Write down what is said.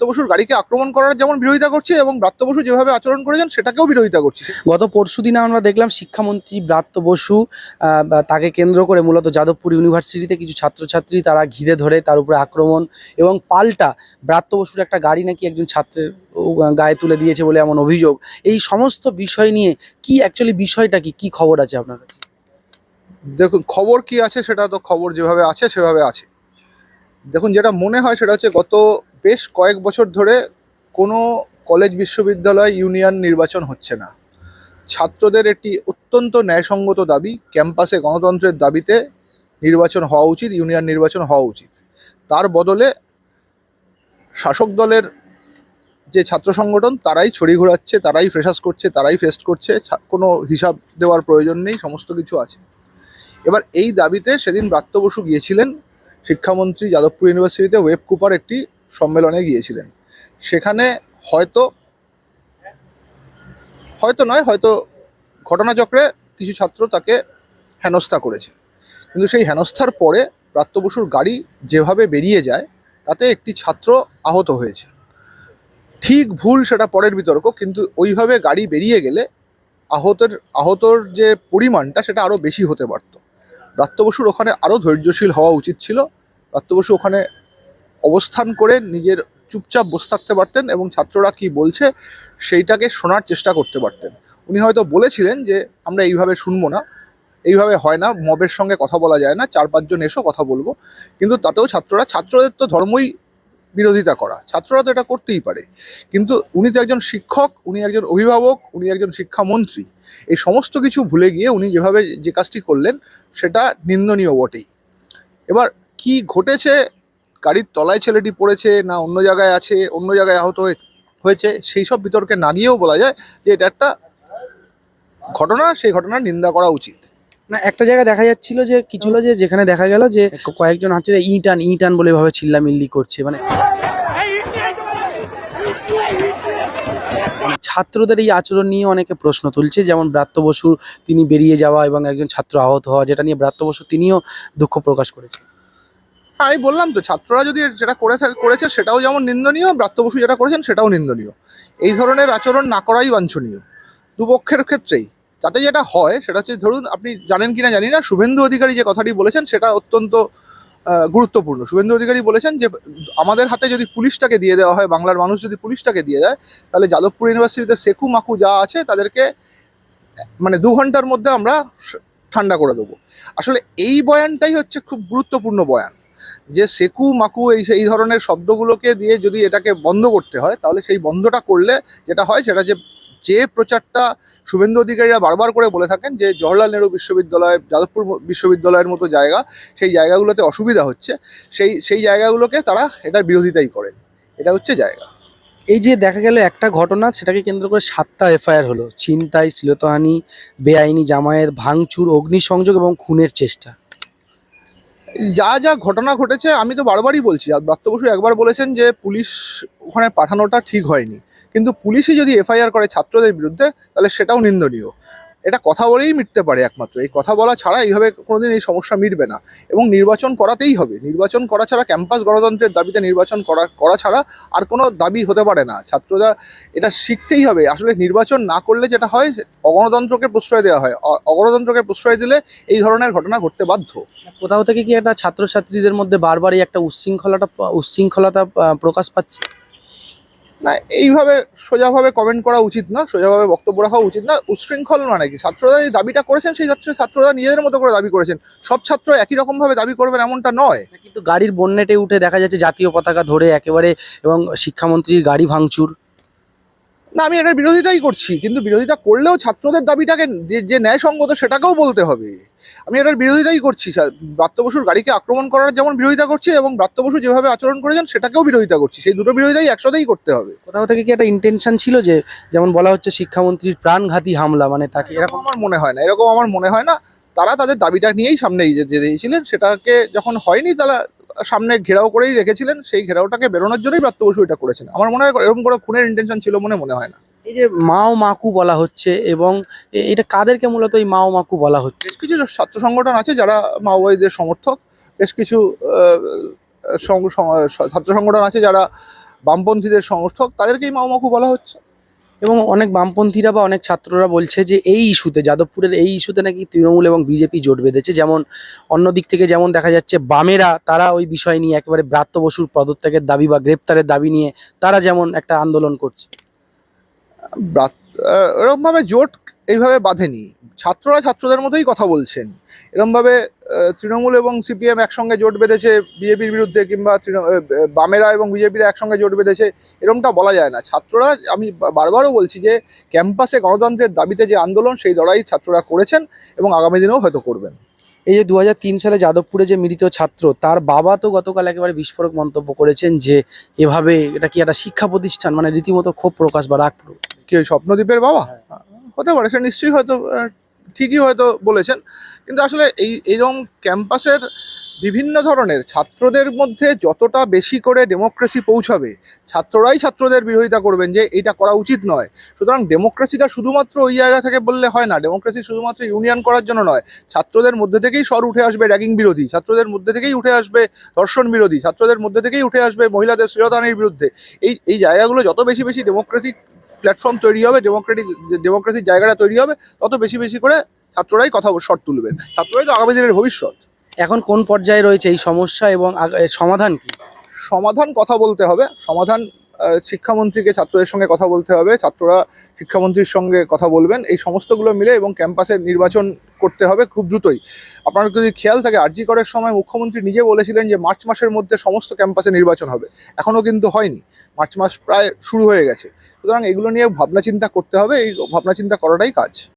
ব্রাত্য বসুর গাড়িকে আক্রমণ করার যেমন বিরোধিতা করছি এবং ব্রাত্য বসু যেভাবে আচরণ করেছেন সেটাকেও বিরোধিতা করছি। গত পরশু দিনে আমরা দেখলাম শিক্ষামন্ত্রী ব্রাত্য বসু তাকে কেন্দ্র করে মূলত যাদবপুর ইউনিভার্সিটিতে কিছু ছাত্রছাত্রী তারা ঘিরে ধরে তার উপরে আক্রমণ এবং পাল্টা ব্রাত্য বসুর একটা গাড়ি নাকি একজন ছাত্রের গায়ে তুলে দিয়েছে বলে এমন অভিযোগ। এই সমস্ত বিষয় নিয়ে কি অ্যাকচুয়ালি বিষয়টা কি? কি খবর আছে আপনার কাছে? দেখুন খবর কি আছে সেটা তো খবর যেভাবে আছে সেভাবে আছে। দেখুন যেটা মনে হয় সেটা হচ্ছে গত বেশ কয়েক বছর ধরে কোনো কলেজ বিশ্ববিদ্যালয় ইউনিয়ন নির্বাচন হচ্ছে না। ছাত্রদের একটি অত্যন্ত ন্যায়সঙ্গত দাবি, ক্যাম্পাসে গণতন্ত্রের দাবিতে নির্বাচন হওয়া উচিত, ইউনিয়ন নির্বাচন হওয়া উচিত। তার বদলে শাসক দলের যে ছাত্র সংগঠন, তারাই ছড়ি ঘোরাচ্ছে, তারাই ফ্রেশাস করছে, তারাই ফেস্ট করছে কোনো হিসাব দেওয়ার প্রয়োজন নেই, সমস্ত কিছু আছে। এবার এই দাবিতে সেদিন ব্রাত্য বসু গিয়েছিলেন শিক্ষামন্ত্রী যাদবপুর ইউনিভার্সিটিতে, ওয়েব কুপার একটি সম্মেলনে গিয়েছিলেন। সেখানে হয়তো হয়তো নয়, হয়তো ঘটনাচক্রে কিছু ছাত্র তাকে হেনস্থা করেছে। কিন্তু সেই হেনস্থার পরে ব্রাত্য বসুর গাড়ি যেভাবে বেরিয়ে যায়, তাতে একটি ছাত্র আহত হয়েছে। ঠিক ভুল সেটা পরের বিতর্ক, কিন্তু ওইভাবে গাড়ি বেরিয়ে গেলে আহতের, আহতর যে পরিমাণটা সেটা আরও বেশি হতে পারত। ব্রাত্য বসুর ওখানে আরও ধৈর্যশীল হওয়া উচিত ছিল। ব্রাত্য বসু ওখানে অবস্থান করে নিজের চুপচাপ বসে থাকতে পারতেন এবং ছাত্ররা কি বলছে সেইটাকে শোনার চেষ্টা করতে পারতেন। উনি হয়তো বলেছিলেন যে, আমরা এইভাবে শুনব না, এইভাবে হয় না, মবের সঙ্গে কথা বলা যায় না, চার পাঁচজন এসো কথা বলব। কিন্তু তাতেও ছাত্ররা, ছাত্রদের তো ধর্মই বিরোধিতা করা, ছাত্ররা তো এটা করতেই পারে। কিন্তু উনি তো একজন শিক্ষক, উনি একজন অভিভাবক, উনি একজন শিক্ষামন্ত্রী। এই সমস্ত কিছু ভুলে গিয়ে উনি যেভাবে যে কাজটি করলেন, সেটা নিন্দনীয় বটেই। এবার কি ঘটেছে গাড়ির তলায় ছেলেটি পড়েছে না অন্য জায়গায় আছে, অন্য জায়গায় আহত হয়ে- হয়েছে, সেই সব বিতর্কে না গিয়েও বলা যায় যে এটা একটা ঘটনা, সেই ঘটনার নিন্দা করা উচিত। না, একটা জায়গায় দেখা যাচ্ছিল যে, কিছু যে, যেখানে দেখা গেল যে কয়েকজন হচ্ছে ইটান ইটান বলে ভাবে চিল্লামিল্লি করছে মানে ছাত্রদের এই আচরণ নিয়ে অনেকে প্রশ্ন তুলছে, যেমন ব্রাত্য বসু তিনি বেরিয়ে যাওয়া এবং একজন ছাত্র আহত হওয়া, যেটা নিয়ে ব্রাত্য বসু তিনিও দুঃখ প্রকাশ করেছেন। হ্যাঁ, আমি বললাম তো ছাত্ররা যদি যেটা করে করেছে সেটাও যেমন নিন্দনীয় ব্রাত্য বসু যেটা করেছেন সেটাও নিন্দনীয়। এই ধরনের আচরণ না করাই বাঞ্ছনীয়। দুপক্ষের ক্ষেত্রেই। তাতে যেটা হয় সেটা হচ্ছে ধরুন আপনি জানেন কিনা জানি না শুভেন্দু অধিকারী যে কথাটি বলেছেন সেটা অত্যন্ত গুরুত্বপূর্ণ। শুভেন্দু অধিকারী বলেছেন যে আমাদের হাতে যদি পুলিশটাকে দিয়ে দেওয়া হয় বাংলার মানুষ যদি পুলিশটাকে দিয়ে দেয় তাহলে যাদবপুর ইউনিভার্সিটিতে সেকু মাকু যা আছে তাদেরকে মানে দু ঘণ্টার মধ্যে আমরা ঠান্ডা করে দেবো। আসলে এই বয়ানটাই হচ্ছে খুব গুরুত্বপূর্ণ বয়ান। যে সেকু মাকু এই এই ধরনের শব্দগুলোকে দিয়ে যদি এটাকে বন্ধ করতে হয়, তাহলে সেই বন্ধটা করলে যেটা হয় সেটা যে যে প্রচারটা শুভেন্দু অধিকারীরা বারবার করে বলে থাকেন যে, জওহরলাল নেহরু বিশ্ববিদ্যালয়, যাদবপুর বিশ্ববিদ্যালয়ের মতো জায়গা, সেই জায়গাগুলোতে অসুবিধা হচ্ছে, সেই সেই জায়গাগুলোকে তারা এটার বিরোধিতাই করেন। এটা হচ্ছে জায়গা। এই যে দেখা গেল একটা ঘটনা, সেটাকে কেন্দ্র করে সাতটা এফআইআর হলো, ছিনতাই, শ্লীলতাহানি, বেআইনি জামায়াত, ভাঙচুর, অগ্নিসংযোগ এবং খুনের চেষ্টা। যা যা ঘটনা ঘটেছে, আমি তো বারবারই বলছি, আর ব্রাত্য বসু একবার বলেছেন যে পুলিশ ওখানে পাঠানোটা ঠিক হয়নি। কিন্তু পুলিশই যদি এফআইআর করে ছাত্রদের বিরুদ্ধে, তাহলে সেটাও নিন্দনীয়। এটা কথা বলেই মিটতে পারে একমাত্র। এই কথা বলা ছাড়া এইভাবে কোনোদিন এই সমস্যা মিটবে না। এবং নির্বাচন করাতেই হবে। নির্বাচন করা ছাড়া ক্যাম্পাস গণতন্ত্রের দাবিতে নির্বাচন করা করা ছাড়া আর কোনো দাবি হতে পারে না। ছাত্ররা এটা শিখতেই হবে। আসলে নির্বাচন না করলে যেটা হয় অগণতন্ত্রকে প্রশ্রয় দেওয়া হয়। অগণতন্ত্রকে প্রশ্রয় দিলে এই ধরনের ঘটনা ঘটতে বাধ্য। কোথাও থেকে কি একটা ছাত্রছাত্রীদের মধ্যে বারবারই একটা উচ্ছৃঙ্খলাটা উচ্ছৃঙ্খলতা আহ, প্রকাশ পাচ্ছে? না, এইভাবে সোজাভাবে কমেন্ট করা উচিত না, সোজাভাবে বক্তব্য রাখা উচিত না উচ্ছৃঙ্খল মানে কি ছাত্ররা যে দাবিটা করেছেন, সেই ছাত্র ছাত্ররা নিজেদের মতো করে দাবি করেছেন। সব ছাত্র একই রকমভাবে দাবি করবেন এমনটা নয়। কিন্তু গাড়ির বন্যাটে উঠে দেখা যাচ্ছে জাতীয় পতাকা ধরে একেবারে এবং শিক্ষামন্ত্রীর গাড়ি ভাঙচুর। না আমি এটার বিরোধিতাই করছি কিন্তু বিরোধিতা করলেও ছাত্রদের দাবিটাকে যে- যে ন্যায়সঙ্গত সেটাকেও বলতে হবে। আমি এটার বিরোধিতাই করছি ব্রাত্য বসুর গাড়িকে আক্রমণ করার যেমন বিরোধিতা করছি এবং ব্রাত্য বসু যেভাবে আচরণ করেছেন সেটাকেও বিরোধিতা করছি। সেই দুটো বিরোধিতাই একসাথেই করতে হবে। কোথাও থেকে কি একটা ইন্টেনশন ছিল যে যেমন বলা হচ্ছে শিক্ষামন্ত্রীর প্রাণঘাতী হামলা মানে তাকে এরকম আমার মনে হয় না এরকম আমার মনে হয় না। তারা তাদের দাবিটা নিয়েই সামনে যেতে চেয়েছিলেন সেটাকে যখন হয়নি তারা সামনে ঘেরাও করেই রেখেছিলেন সেই ঘেরাওটাকে বেরোনোর জন্যই ব্রাত্য বসু এটা করেছেন। আমার মনে হয় এরকম কোনো খুনের ইন্টেনশন ছিল মনে মনে হয় না। এই যে মাও মাকু বলা হচ্ছে এবং এটা কাদেরকে মূলত এই মাও মাকু বলা হচ্ছে? বেশ কিছু ছাত্র সংগঠন আছে যারা মাওবাদীদের সমর্থক বেশ কিছু ছাত্র সংগঠন আছে যারা বামপন্থীদের সমর্থক তাদেরকেই মাওমাখু বলা হচ্ছে। এবং অনেক বামপন্থীরা বা অনেক ছাত্ররা বলছে যে এই ইস্যুতে, যাদবপুরের এই ইস্যুতে নাকি তৃণমূল এবং বিজেপি জোট বেঁধেছে। যেমন অন্য দিক থেকে যেমন দেখা যাচ্ছে, বামেরা তারা ওই বিষয় নিয়ে একেবারে ব্রাত্য বসুর পদত্যাগের দাবি বা গ্রেপ্তারের দাবি নিয়ে তারা যেমন একটা আন্দোলন করছে। এরমভাবে জোট এইভাবে বাঁধেনি। ছাত্ররা ছাত্রদের মতোই কথা বলছেন। এরমভাবে তৃণমূল এবং সিপিএম একসঙ্গে জোট বেঁধেছে বিজেপির বিরুদ্ধে কিংবা বামেরা এবং বিজেপির একসঙ্গে জোট বেঁধেছে এরমটা বলা যায় না। ছাত্ররা, আমি বারবারও বলছি যে, ক্যাম্পাসে গণতন্ত্রের দাবিতে যে আন্দোলন, সেই লড়াই ছাত্ররা করেছেন এবং আগামী দিনেও হয়তো করবেন। এই যে দু হাজার তিন সালে যাদবপুরে যে মৃত ছাত্র, তার বাবা তো গতকাল একেবারে বিস্ফোরক মন্তব্য করেছেন যে, এভাবে এটা কি একটা শিক্ষা প্রতিষ্ঠান? মানে রীতিমতো ক্ষোভ প্রকাশ বা রাগ। কি স্বপ্নদ্বীপের বাবা? হতে পারে সে নিশ্চয়ই হয়তো ঠিকই হয়তো বলেছেন। কিন্তু আসলে এই এইরকম ক্যাম্পাসের বিভিন্ন ধরনের ছাত্রদের মধ্যে যতটা বেশি করে ডেমোক্রেসি পৌঁছাবে ছাত্ররাই ছাত্রদের বিরোধিতা করবেন যে এটা করা উচিত নয়। সুতরাং ডেমোক্রেসিটা শুধুমাত্র ওই জায়গা থেকে বললে হয় না ডেমোক্রেসি শুধুমাত্র ইউনিয়ন করার জন্য নয় ছাত্রদের মধ্যে থেকেই স্বর উঠে আসবে র্যাগিং বিরোধী ছাত্রদের মধ্যে থেকেই উঠে আসবে ধর্ষণ বিরোধী ছাত্রদের মধ্যে থেকেই উঠে আসবে মহিলাদের শ্লীলতাহানির বিরুদ্ধে। এই এই জায়গাগুলো যত বেশি বেশি ডেমোক্রেটিক প্ল্যাটফর্ম তৈরি হবে ডেমোক্রেটিক ডেমোক্রেসির জায়গাটা তৈরি হবে তত বেশি বেশি করে ছাত্ররাই কথা শট তুলবেন। ছাত্ররাই তো আগামী দিনের ভবিষ্যৎ। এখন কোন পর্যায়ে রয়েছে এই সমস্যা এবং সমাধান কি? সমাধান কথা বলতে হবে সমাধান শিক্ষামন্ত্রীকে ছাত্রদের সঙ্গে কথা বলতে হবে, ছাত্ররা শিক্ষামন্ত্রীর সঙ্গে কথা বলবেন। এই সমস্তগুলো মিলে এবং ক্যাম্পাসের নির্বাচন করতে হবে খুব দ্রুতই। আপনার যদি খেয়াল থাকে, আরজি করার সময় মুখ্যমন্ত্রী নিজে বলেছিলেন যে মার্চ মাসের মধ্যে সমস্ত ক্যাম্পাসে নির্বাচন হবে। এখনও কিন্তু হয়নি। মার্চ মাস প্রায় শুরু হয়ে গেছে। সুতরাং এগুলো নিয়ে ভাবনা চিন্তা করতে হবে, এই ভাবনা চিন্তা করাটাই কাজ।